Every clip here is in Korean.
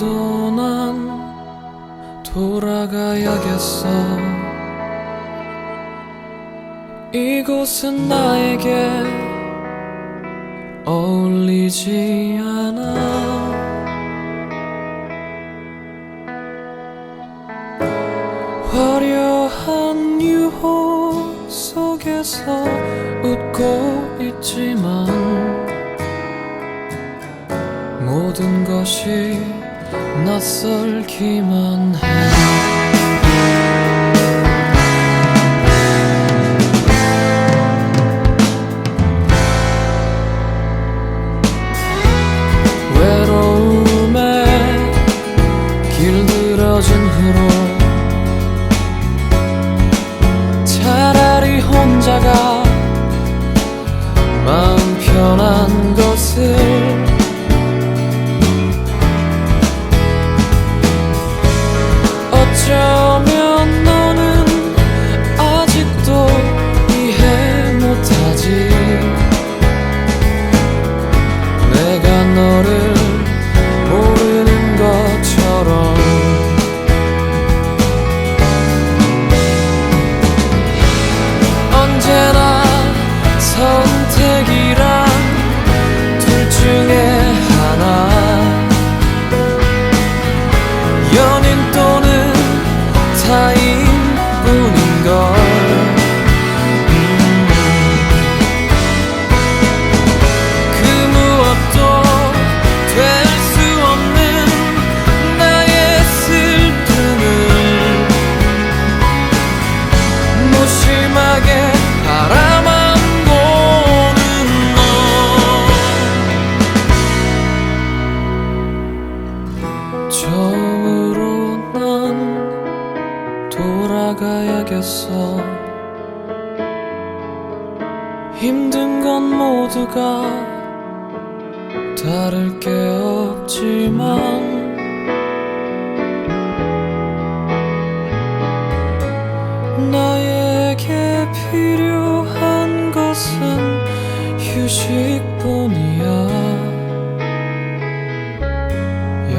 그래도 난 돌아가야겠어. 이곳은 나에게 어울리지 않아. 화려한 유혹 속에서 웃고 있지만 모든 것이 낯설기만 해.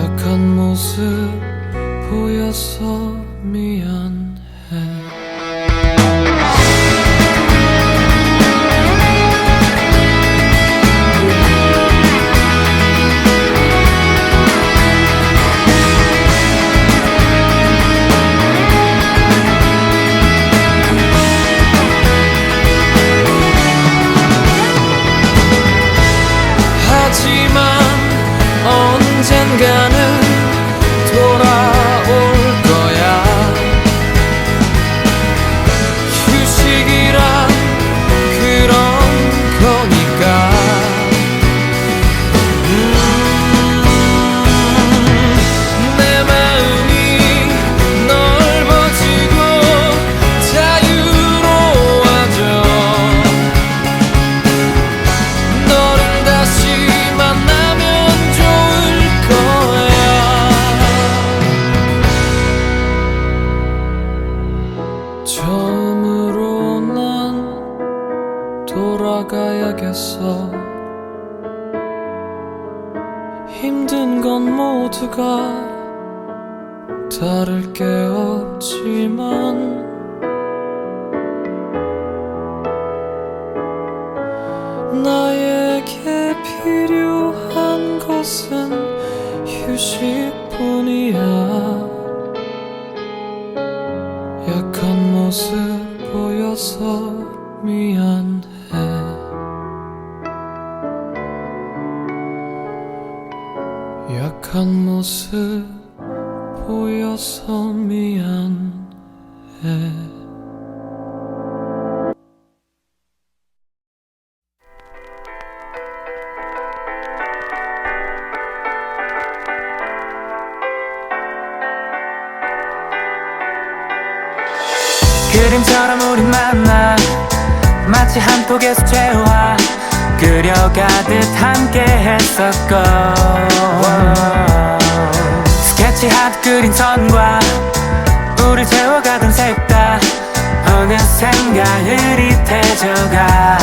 약한 모습 보여서 미안 착한 모습 보여서 미안해. 그림처럼 우리 만나 마치 한 폭의 수채화 그려가듯 함께 했었고. 같이 하드 그린 선과 우리 세워가던 색다 어느샌가 흐릿해져가.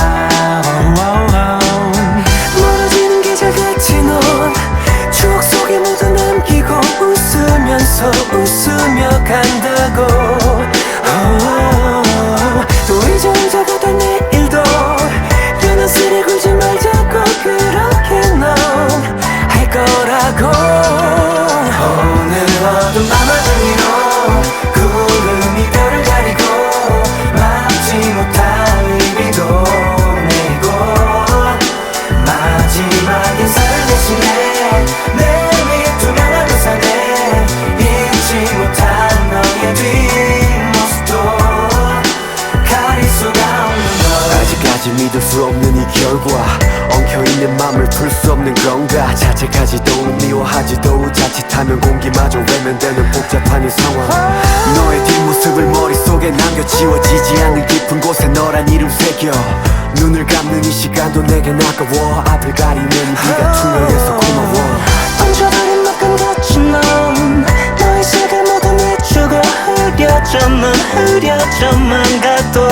곳에 너란 이름 새겨. 눈을 감는 이 시간도 내겐 아까워. 앞을 가리는 네가 투명해서 고마워. 던져버린 막간 같은 넌 너의 색을 모감해 죽어 흐려져만 흐려져만 가도.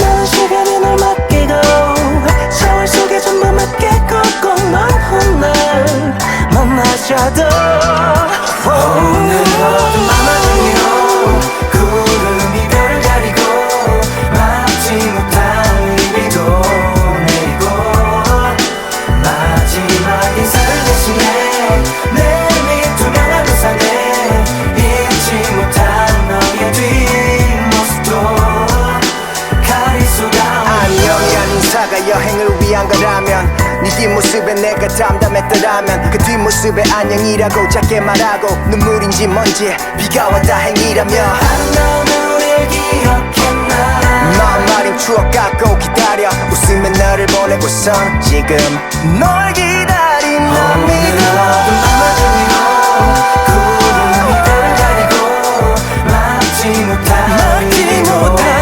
나는 시간이 널 맡기고 세월 속에 전부 맡기고 꼭넌 혼날 만나자도. 오늘 모두 맘을 있더라면 네 뒷모습에 내가 담담했더라면 그 뒷모습에 안녕이라고 작게 말하고 눈물인지 뭔지 비가 와 다행이라며 안 너를 기억했나? 마음만인 추억 갖고 기다려 웃으면 너를 보내고서 지금 널 기다린 맘 oh, 믿어 구름이 땅을 가리고 막지 못한 막지 못한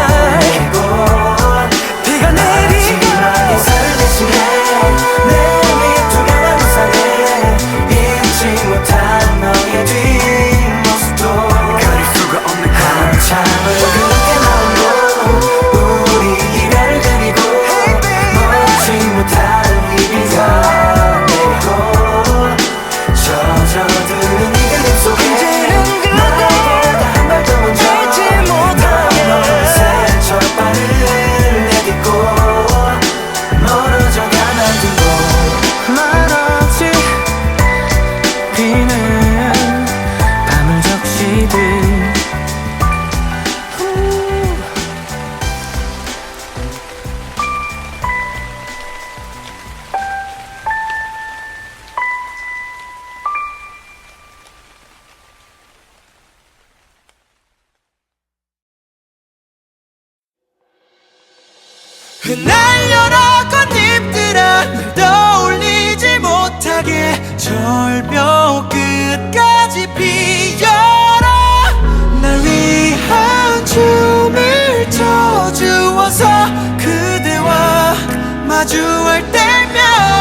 마주할 때면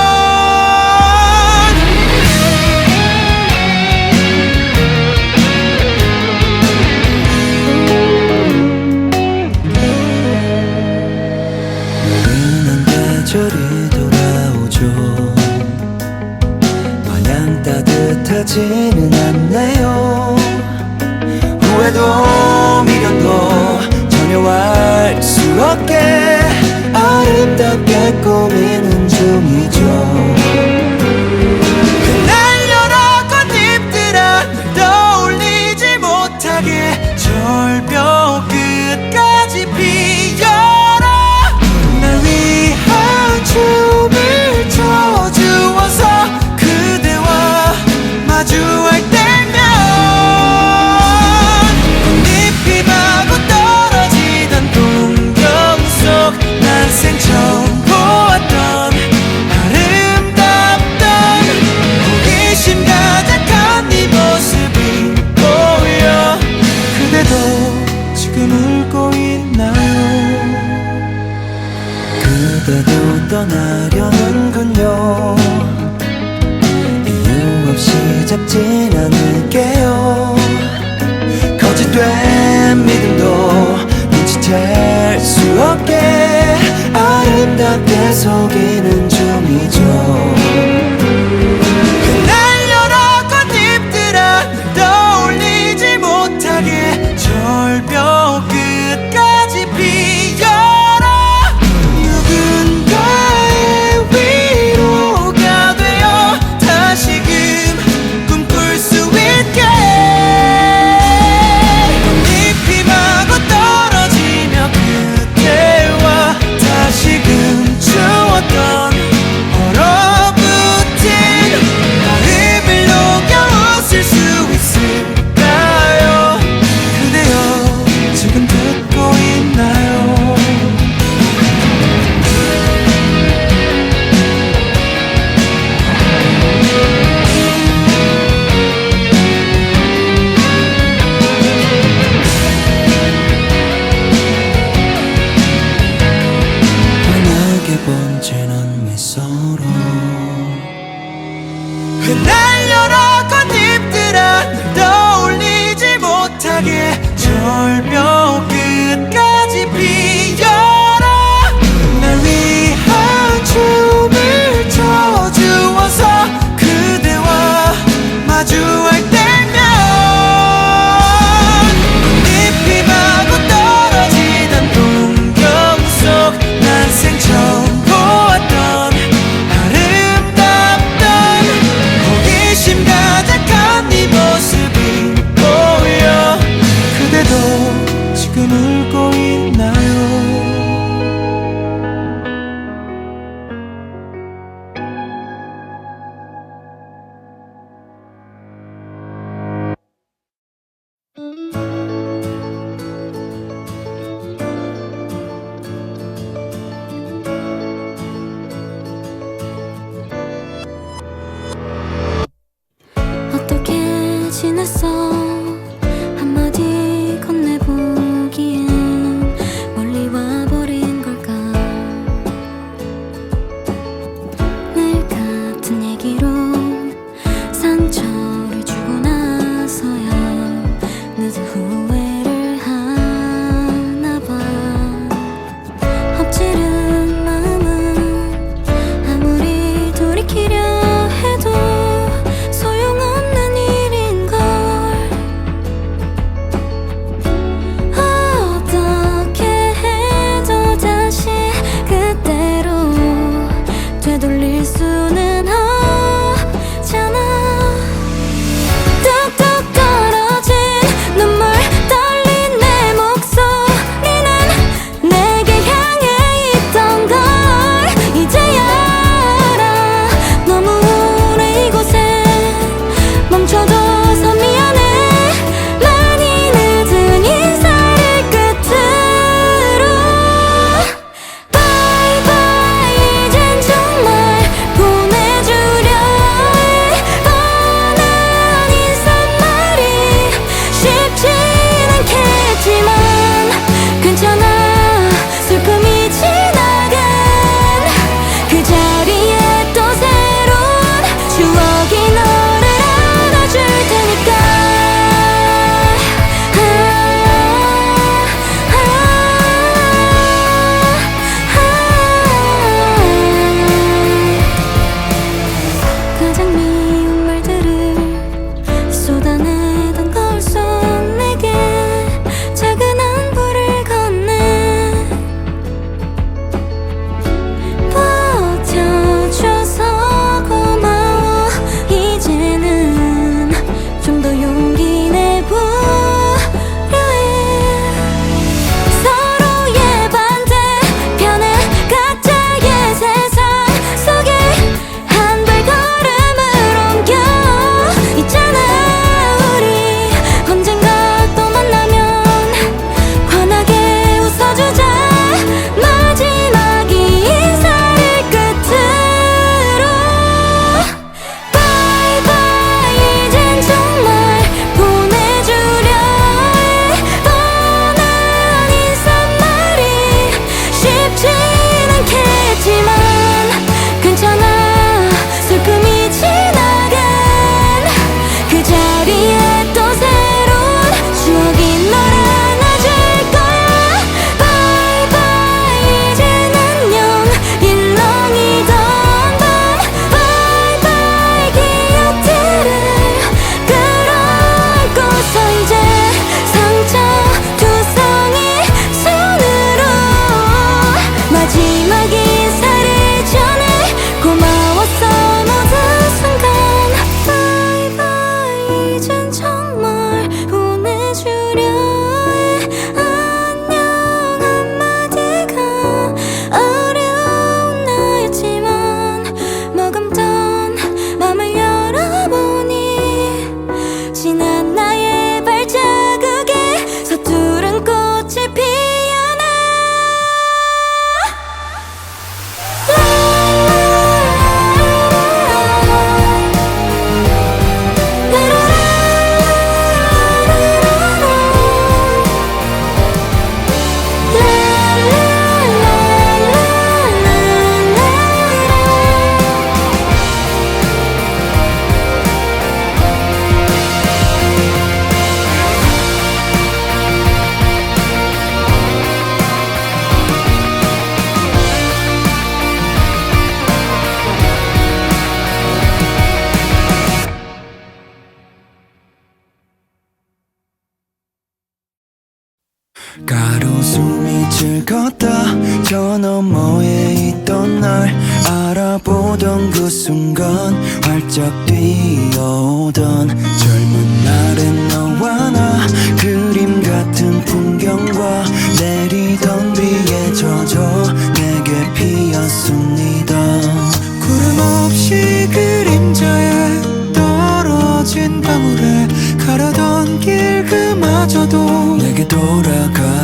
사라져도 내게 돌아가.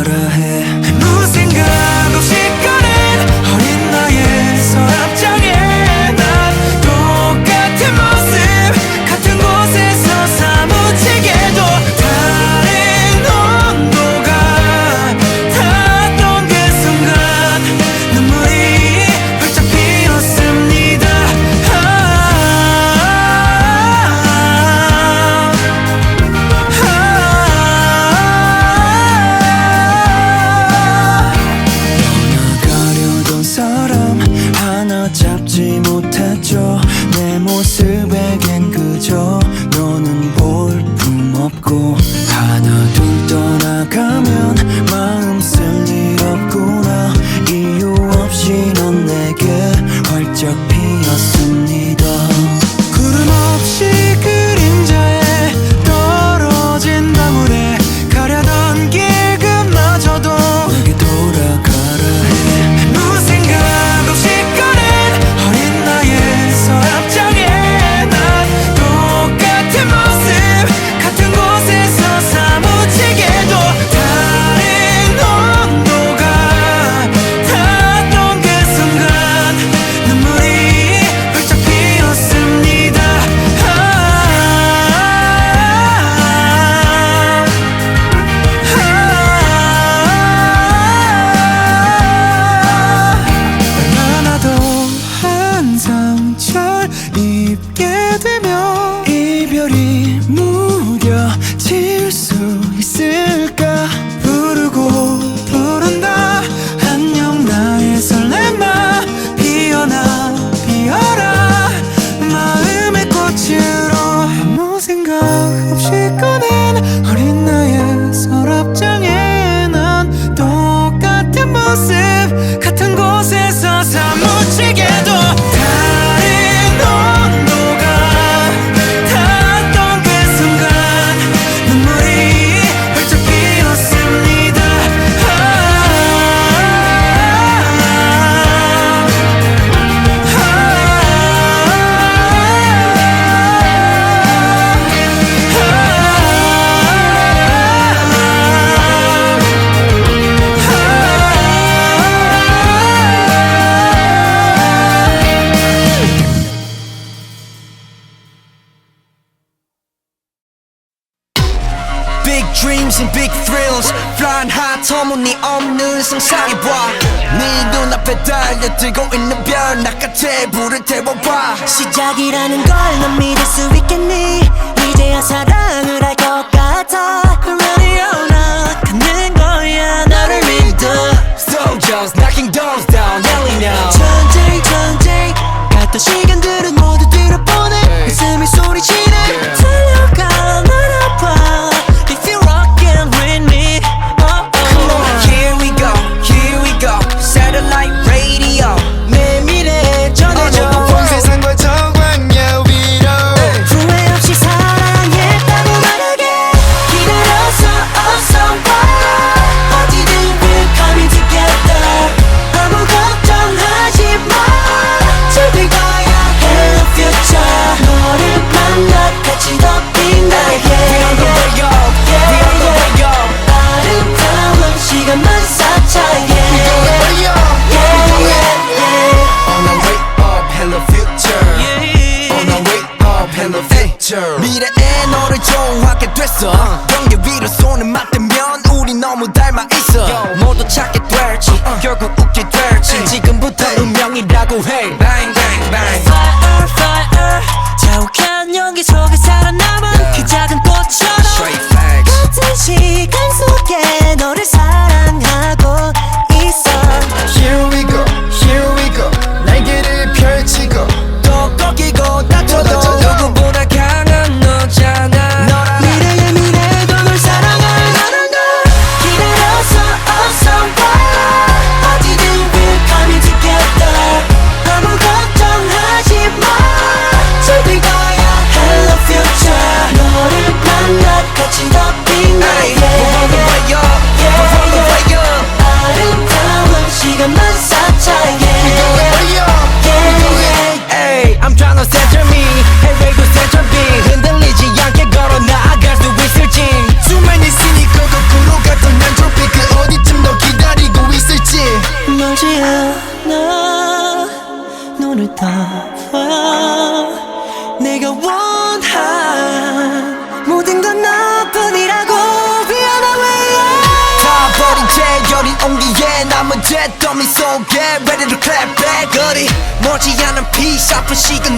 달려들고 있는 별나같이 불을 태워봐. 시작이라는 걸 넌 믿을 수 있겠니? 이제야 사랑을 할것 같아. Radio 나? 갖는 거야 나를 믿어. So just knocking 시간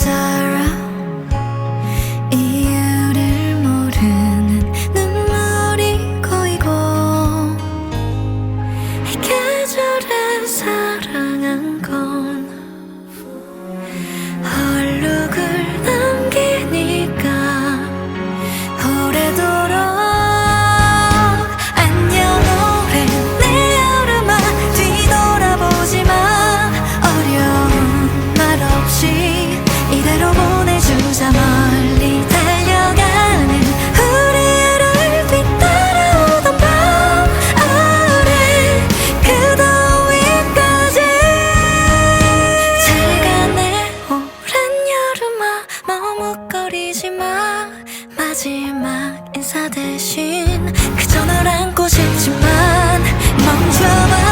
sorry 그저 널 안고 싶지만 멈춰봐.